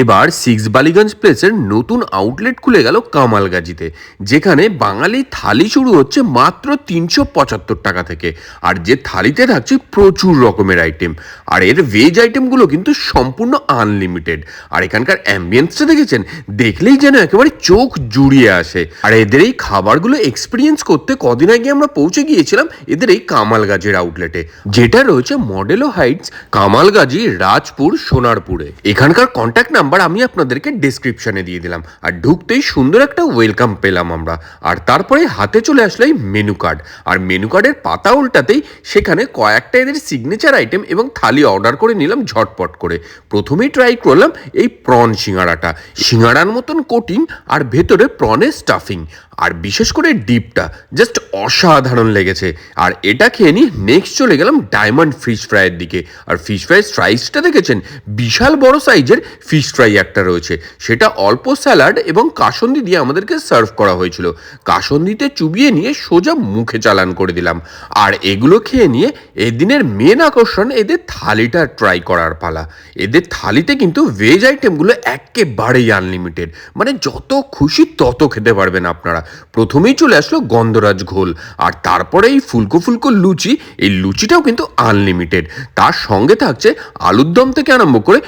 এবার সিক্স বালিগঞ্জ প্লেসের নতুন আউটলেট খুলে গেল কামালগাজিতে, যেখানে বাঙালি থালি শুরু হচ্ছে মাত্র তিনশো পঁচাত্তর টাকা থেকে। আর যে থালিতে থাকছে প্রচুর রকমের আইটেম আর এর ভেজ আইটেমগুলো কিন্তু সম্পূর্ণ আনলিমিটেড আর এখানকার অ্যাম্বিয়েন্সটা দেখেছেন? দেখলেই যেন একেবারে চোখ জুড়িয়ে আসে। আর এদের এই খাবারগুলো এক্সপিরিয়েন্স করতে কদিন আগে আমরা পৌঁছে গিয়েছিলাম এদের এই কামালগাজির আউটলেটে যেটা রয়েছে মডেলো হাইটস কামালগাজি, রাজপুর, সোনারপুরে। এখানকার কন্ট্যাক্ট নাম্বার আমি আপনাদেরকে ডিসক্রিপশনে দিয়ে দিলাম। আর ঢুকতেই সুন্দর একটা ওয়েলকাম পেলাম আমরা। আর তারপরে হাতে চলে আসলো এই মেনু কার্ড আর মেনু কার্ডের পাতা উল্টাতেই সেখানে কয়েকটা এদের সিগনেচার আইটেম এবং থালি অর্ডার করে নিলাম ঝটপট করে। প্রথমেই ট্রাই করলাম এই প্রন সিঙ্গাড়াটা সিঙ্গাড়ার মতন কোটিং আর ভেতরে প্রনের স্টাফিং আর বিশেষ করে ডিপটা জাস্ট অসাধারণ লেগেছে। আর এটা খেয়ে নিয়ে নেক্সট চলে গেলাম ডায়মন্ড ফিশ ফ্রাইয়ের দিকে। আর ফিশ ফ্রাই সাইজটা দেখেছেন? বিশাল বড় সাইজের ফিশ ফ্রাই একটা রয়েছে। সেটা অল্প স্যালাড এবং কাসন্দি দিয়ে আমাদেরকে সার্ভ করা হয়েছিল। কাসন্দিতে চুবিয়ে নিয়ে সোজা মুখে চালান করে দিলাম। আর এগুলো খেয়ে নিয়ে এদিনের মেন আকর্ষণ এদের থালিটা ট্রাই করার পালা। এদের থালিতে কিন্তু ভেজ আইটেমগুলো একেবারেই আনলিমিটেড মানে যত খুশি তত খেতে পারবেন আপনারা। প্রথমেই চলে আসলো গন্ধরাজ ঘোল, আর তারপরে এই ফুলকো ফুলকো লুচি। এই লুচিটাও কিন্তু আনলিমিটেড তার সঙ্গে থাকছে আলুর দম থেকে আরম্ভ করে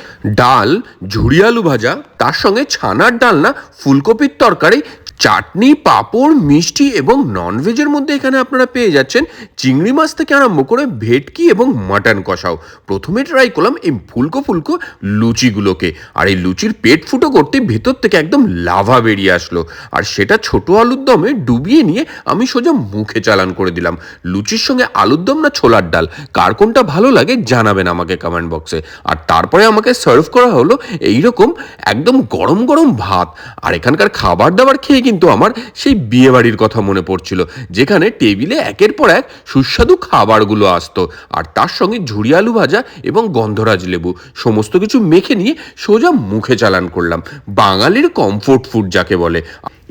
ডাল, ঝুড়ি আলু ভাজা, তার সঙ্গে ছানার ডাল না ফুলকপির তরকারি চাটনি, পাঁপড়, মিষ্টি এবং ননভেজের মধ্যে এখানে আপনারা পেয়ে যাচ্ছেন চিংড়ি মাছ থেকে আরম্ভ করে ভেটকি এবং মাটন কষাও। প্রথমে ট্রাই করলাম এই ফুলকো ফুলকো লুচিগুলোকে। আর এই লুচির পেট ফুটো করতে ভেতর থেকে একদম লাভা বেরিয়ে আসলো। আর সেটা ছোট আলুর দমে ডুবিয়ে নিয়ে আমি সোজা মুখে চালান করে দিলাম। লুচির সঙ্গে আলুর দম না ছোলার ডাল? কার কোনটা ভালো লাগে জানাবেন আমাকে কমেন্ট বক্সে আর তারপরে আমাকে সার্ভ করা হলো এইরকম একদম গরম গরম ভাত। আর এখানকার খাবার দাবার খেয়ে কিন্তু আমার সেই বিয়েবাড়ির কথা মনে পড়ছিল, যেখানে টেবিলে একের পর এক সুস্বাদু খাবারগুলো আসতো, আর তার সঙ্গে ঝুড়ি আলু ভাজা এবং গন্ধরাজ লেবু, সমস্ত কিছু মেখে নিয়ে সোজা মুখে চালান করলাম, বাঙালির কমফোর্ট ফুড যাকে বলে।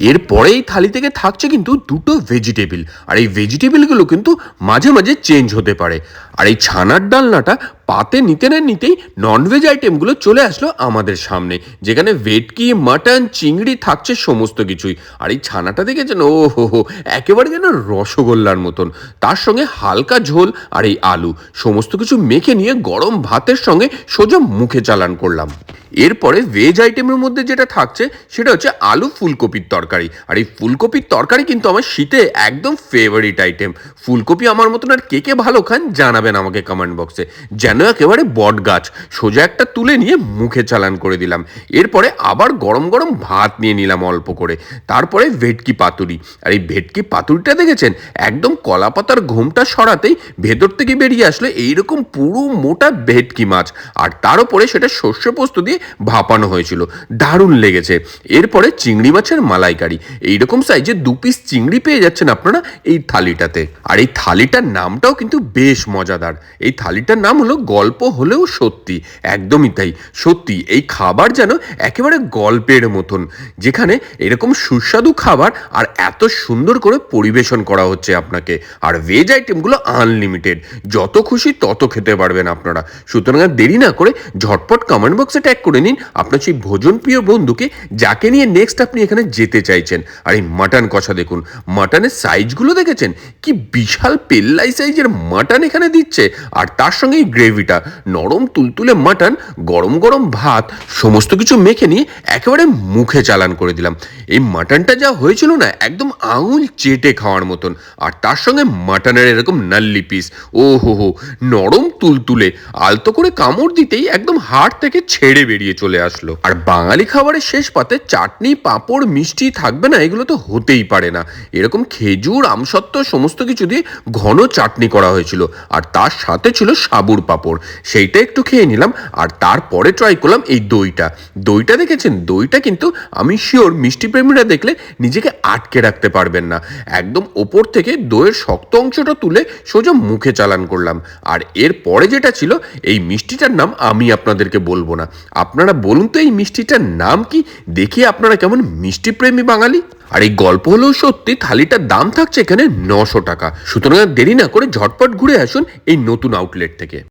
এরপরে এই থালি থেকে থাকছে কিন্তু দুটো ভেজিটেবিল আর এই ভেজিটেবিলগুলো কিন্তু মাঝে মাঝে চেঞ্জ হতে পারে। আর এই ছানার ডালনাটা পাতে নিতে না নিতেই ননভেজ আইটেমগুলো চলে আসলো আমাদের সামনে, যেখানে ভেটকি, মাটন, চিংড়ি থাকছে সমস্ত কিছুই। আর এই ছানাটা দেখেছেন? ও হো হো একেবারে যেন রসগোল্লার মতন। তার সঙ্গে হালকা ঝোল আর এই আলু। সমস্ত কিছু মেখে নিয়ে গরম ভাতের সঙ্গে সোজা মুখে চালান করলাম। এরপরে ভেজ আইটেমের মধ্যে যেটা থাকছে, সেটা হচ্ছে আলু ফুলকপির তরকারি। আর এই ফুলকপির তরকারি কিন্তু আমার শীতে একদম ফেভারিট আইটেম ফুলকপি আমার মতন আর কে কে ভালো খান জানাবেন আমাকে কমেন্ট বক্সে যেন একেবারে বট গাছ। সোজা একটা তুলে নিয়ে মুখে চালান করে দিলাম। এরপরে আবার গরম গরম ভাত নিয়ে নিলাম অল্প করে। তারপরে ভেটকি পাতুরি। আর এই ভেটকি পাতুরিটা দেখেছেন? একদম কলা পাতার ঘুমটা সরাতেই ভেতর থেকে বেরিয়ে আসলে এইরকম পুরো মোটা ভেটকি মাছ। আর তার উপরে সেটা শস্য পোস্ত দিয়ে ভাপানো হয়েছিল। দারুণ লেগেছে। এরপরে চিংড়ি মাছের মালাইকারি। এইরকম সাইজে দু পিস চিংড়ি পেয়ে যাচ্ছেন আপনারা এই থালিটাতে। আর এই থালিটার নামটাও কিন্তু বেশ মজাদার। এই থালিটার নাম হলো গল্প হলেও সত্যি। একদমই তাই। সত্যি, এই খাবার যেন একেবারে গল্পের মতন, যেখানে এরকম সুস্বাদু খাবার আর এত সুন্দর করে পরিবেশন করা হচ্ছে আপনাকে। আর ভেজ আইটেমগুলো আনলিমিটেড যত খুশি তত খেতে পারবেন আপনারা। সুতরাং দেরি না করে ঝটপট কমেন্ট বক্সে ট্যাগ করে নিন আপনার সেই ভোজন প্রিয় বন্ধুকে, যাকে নিয়ে নেক্সট আপনি এখানে যেতে চাইছেন। আর এই মাটন কষা দেখুন। মাটনের সাইজগুলো দেখেছেন? কি বিশাল পেল্লাই সাইজের মাটন এখানে দিচ্ছে। আর তার সঙ্গে গ্রেভিটা, নরম তুলতুলে মাটন, গরম গরম ভাত, সমস্ত কিছু মেখে নিয়ে একেবারে মুখে চালান করে দিলাম। এই মাটনটা যা হয়েছিল না, একদম আঙুল চেটে খাওয়ার মতন। আর তার সঙ্গে মাটনের এরকম নাল্লি পিস ও হো হো, নরম তুলতুলে, আলতো করে কামড় দিতেই একদম হাড় থেকে ছেড়ে বেরিয়ে চলে আসলো। আর বাঙালি খাবারের শেষ পাতে চাটনি, পাঁপড়, মিষ্টি থাকবে না, এগুলো তো হতেই পারে না। এরকম খেজুর, আমসত্ত্ব, সমস্ত কিছু দিয়ে ঘন চাটনি করা হয়েছিল। আর তার সাথে ছিল সাবুর পাঁপড়। সেইটা একটু খেয়ে নিলাম, আর তারপরে ট্রাই করলাম এই দইটা। দইটা দেখেছেন? দইটা কিন্তু আমি শিওর মিষ্টি প্রেমীরা দেখলে নিজেকে আটকে রাখতে পারবেন না। একদম ওপর থেকে দইয়ের শক্ত অংশটা তুলে সোজা মুখে চালান করলাম। আর এর পরে যেটা ছিল, এই মিষ্টিটার নাম আমি আপনাদেরকে বলব না। আপনারা বলুন তো এই মিষ্টিটার নাম কি? দেখি আপনারা কেমন মিষ্টি প্রেমী বাঙালি। আর এই গল্প হলেও সত্যি থালিটার দাম থাকছে এখানে নশো টাকা। সুতরাং দেরি না করে ঝটপট ঘুরে আসুন এই নতুন আউটলেট থেকে।